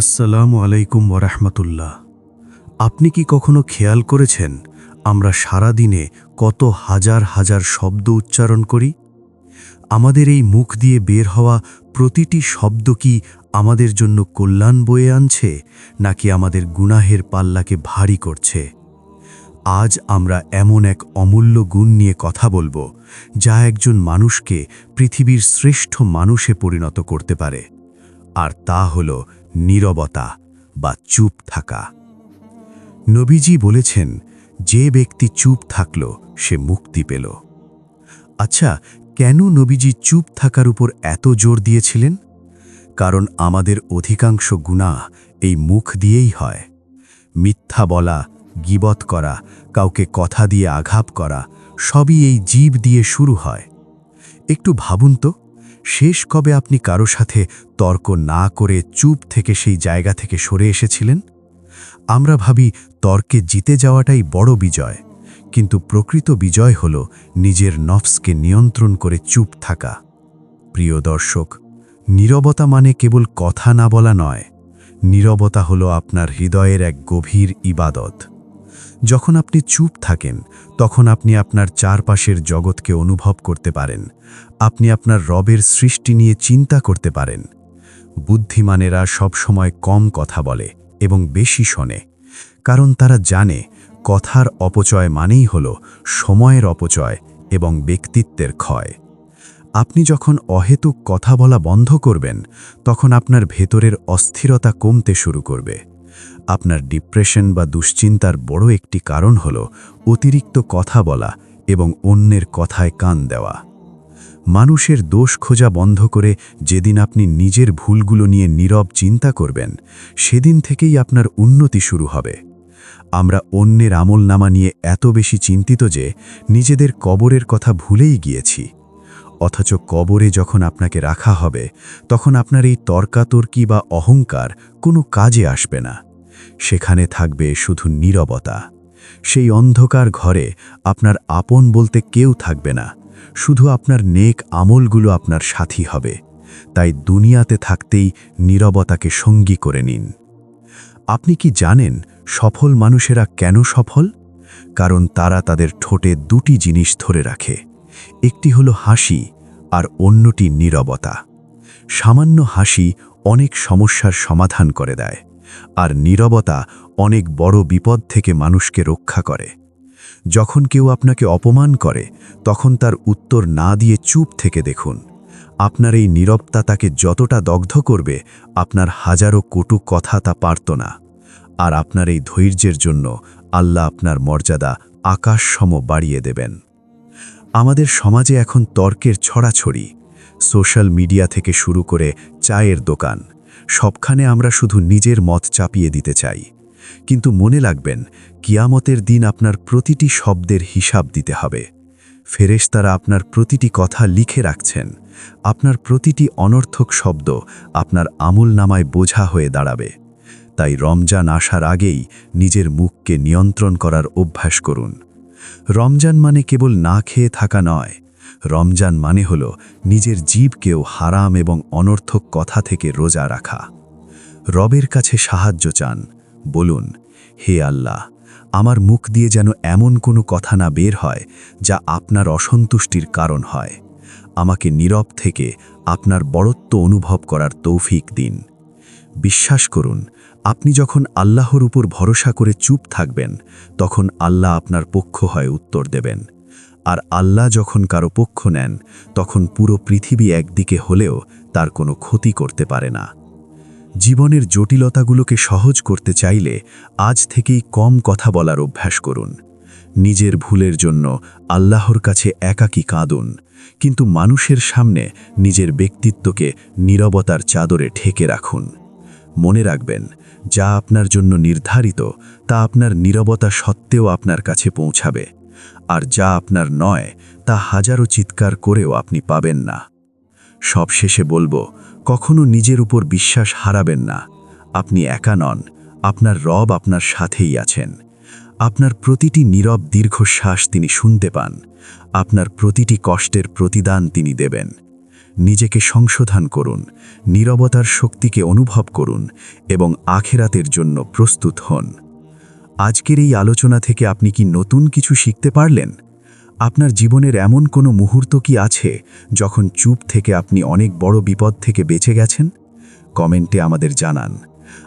আসসালামু আলাইকুম ওরহমতুল্লাহ আপনি কি কখনো খেয়াল করেছেন আমরা সারা দিনে কত হাজার হাজার শব্দ উচ্চারণ করি? আমাদের এই মুখ দিয়ে বের হওয়া প্রতিটি শব্দ কি আমাদের জন্য কল্যাণ বয়ে আনছে, নাকি আমাদের গুনাহের পাল্লাকে ভারী করছে? আজ আমরা এমন এক অমূল্য গুণ নিয়ে কথা বলব, যা একজন মানুষকে পৃথিবীর শ্রেষ্ঠ মানুষে পরিণত করতে পারে। আর তা হল নীরবতা বা চুপ থাকা। নবীজি বলেছেন, যে ব্যক্তি চুপ থাকল, সে মুক্তি পেল। আচ্ছা কেন নবীজি চুপ থাকার উপর এত জোর দিয়েছিলেন? কারণ আমাদের অধিকাংশ গুণা এই মুখ দিয়েই হয়। মিথ্যা বলা, গিবত করা, কাউকে কথা দিয়ে আঘাত করা, সবই এই জীব দিয়ে শুরু হয়। একটু ভাবুন তো। শেষ কবে আপনি কারও সাথে তর্ক না করে চুপ থেকে সেই জায়গা থেকে সরে এসেছিলেন? আমরা ভাবি তর্কে জিতে যাওয়াটাই বড় বিজয়, কিন্তু প্রকৃত বিজয় হল নিজের নফসকে নিয়ন্ত্রণ করে চুপ থাকা। প্রিয় দর্শক, নীরবতা মানে কেবল কথা না বলা নয়, নীরবতা হল আপনার হৃদয়ের এক গভীর ইবাদত। যখন আপনি চুপ থাকেন, তখন আপনি আপনার চারপাশের জগৎকে অনুভব করতে পারেন। আপনি আপনার রবের সৃষ্টি নিয়ে চিন্তা করতে পারেন। বুদ্ধিমানেরা সবসময় কম কথা বলে এবং বেশি শোনে। কারণ তারা জানে, কথার অপচয় মানেই হল সময়ের অপচয় এবং ব্যক্তিত্বের ক্ষয়। আপনি যখন অহেতুক কথা বলা বন্ধ করবেন, তখন আপনার ভেতরের অস্থিরতা কমতে শুরু করবে। আপনার ডিপ্রেশন বা দুশ্চিন্তার বড় একটি কারণ হল অতিরিক্ত কথা বলা এবং অন্যের কথায় কান দেওয়া। মানুষের দোষ খোঁজা বন্ধ করে যেদিন আপনি নিজের ভুলগুলো নিয়ে নীরব চিন্তা করবেন, সেদিন থেকেই আপনার উন্নতি শুরু হবে। আমরা অন্যের আমলনামা নিয়ে এত বেশি চিন্তিত যে নিজেদের কবরের কথা ভুলেই গিয়েছি। অথচ কবরে যখন আপনাকে রাখা হবে, তখন আপনার এই তর্কাতর্কি বা অহংকার কোনো কাজে আসবে না। সেখানে থাকবে শুধু নীরবতা। সেই অন্ধকার ঘরে আপনার আপন বলতে কেউ থাকবে না। শুধু আপনার নেক আমলগুলো আপনার সাথী হবে। তাই দুনিয়াতে থাকতেই নীরবতাকে সঙ্গী করে নিন। আপনি কি জানেন সফল মানুষেরা কেন সফল? কারণ তারা তাদের ঠোঁটে দুটি জিনিস ধরে রাখে। একটি হলো হাসি আর অন্যটি নীরবতা। সামান্য হাসি অনেক সমস্যার সমাধান করে দেয়। আর নীরবতা অনেক বড় বিপদ থেকে মানুষকে রক্ষা করে। যখন কেউ আপনাকে অপমান করে, তখন তার উত্তর না দিয়ে চুপ থেকে দেখুন। আপনার এই নীরবতা তাকে যতটা দগ্ধ করবে, আপনার হাজারো কটু কথা তা পারত না। আর আপনার এই ধৈর্যের জন্য আল্লাহ আপনার মর্যাদা আকাশসম বাড়িয়ে দেবেন। আমাদের সমাজে এখন তর্কের ছড়াছড়ি। সোশ্যাল মিডিয়া থেকে শুরু করে চায়ের দোকান সবখানে আমরা শুধু নিজের মত চাপিয়ে দিতে চাই। কিন্তু মনে লাগবেন কিয়ামতের দিন আপনার প্রতিটি শব্দের হিসাব দিতে হবে। ফেরেশতারা আপনার প্রতিটি কথা লিখে রাখছেন। আপনার প্রতিটি অনর্থক শব্দ আপনার আমূল নামায় বোঝা হয়ে দাঁড়াবে। তাই রমজান আসার আগেই নিজের মুখকে নিয়ন্ত্রণ করার অভ্যাস করুন। রমজান মানে কেবল না খেয়ে থাকা নয় রমজান মানে হল নিজের জীবকেও হারাম এবং অনর্থক কথা থেকে রোজা রাখা। রবের কাছে সাহায্য চান, বলুন, হে আল্লাহ, আমার মুখ দিয়ে যেন এমন কোনো কথা না বের হয় যা আপনার অসন্তুষ্টির কারণ হয়। আমাকে নীরব থেকে আপনার বড়ত্ব অনুভব করার তৌফিক দিন। বিশ্বাস করুন, আপনি যখন আল্লাহর উপর ভরসা করে চুপ থাকবেন, তখন আল্লাহ আপনার পক্ষ হয় উত্তর দেবেন। আর আল্লাহ যখন কারও পক্ষ নেন, তখন পুরো পৃথিবী একদিকে হলেও তার কোনো ক্ষতি করতে পারে না। জীবনের জটিলতাগুলোকে সহজ করতে চাইলে আজ থেকেই কম কথা বলার অভ্যাস করুন। নিজের ভুলের জন্য আল্লাহর কাছে একাকী কাঁদুন, কিন্তু মানুষের সামনে নিজের ব্যক্তিত্বকে নীরবতার চাদরে ঠেকে রাখুন। মনে রাখবেন, যা আপনার জন্য নির্ধারিত, তা আপনার নীরবতা সত্ত্বেও আপনার কাছে পৌঁছাবে। আর যা আপনার নয়, তা হাজারো চিৎকার করেও আপনি পাবেন না। সব শেষে বলব, কখনো নিজের উপর বিশ্বাস হারাবেন না। আপনি একা নন, আপনার রব আপনার সাথেই আছেন। আপনার প্রতিটি নীরব দীর্ঘশ্বাস তিনি শুনতে পান। আপনার প্রতিটি কষ্টের প্রতিদান তিনি দেবেন। নিজেকে সংশোধন করুন, নীরবতার শক্তিকে অনুভব করুন এবং আখেরাতের জন্য প্রস্তুত হন। আজকের এই আলোচনা থেকে আপনি কি নতুন কিছু শিখতে পারলেন? আপনার জীবনের এমন কোনো মুহূর্ত কি আছে যখন চুপ থেকে আপনি অনেক বড় বিপদ থেকে বেঁচে গেছেন? কমেন্টে আমাদের জানান।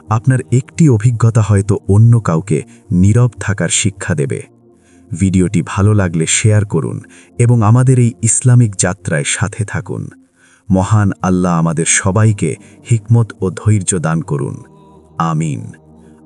আপনার একটি অভিজ্ঞতা হয়তো অন্য কাউকে নীরব থাকার শিক্ষা দেবে। ভিডিওটি ভালো লাগলে শেয়ার করুন এবং আমাদের এই ইসলামিক যাত্রায় সাথে থাকুন। মহান আল্লাহ আমাদের সবাইকে হিকমত ও ধৈর্য দান করুন। আমিন।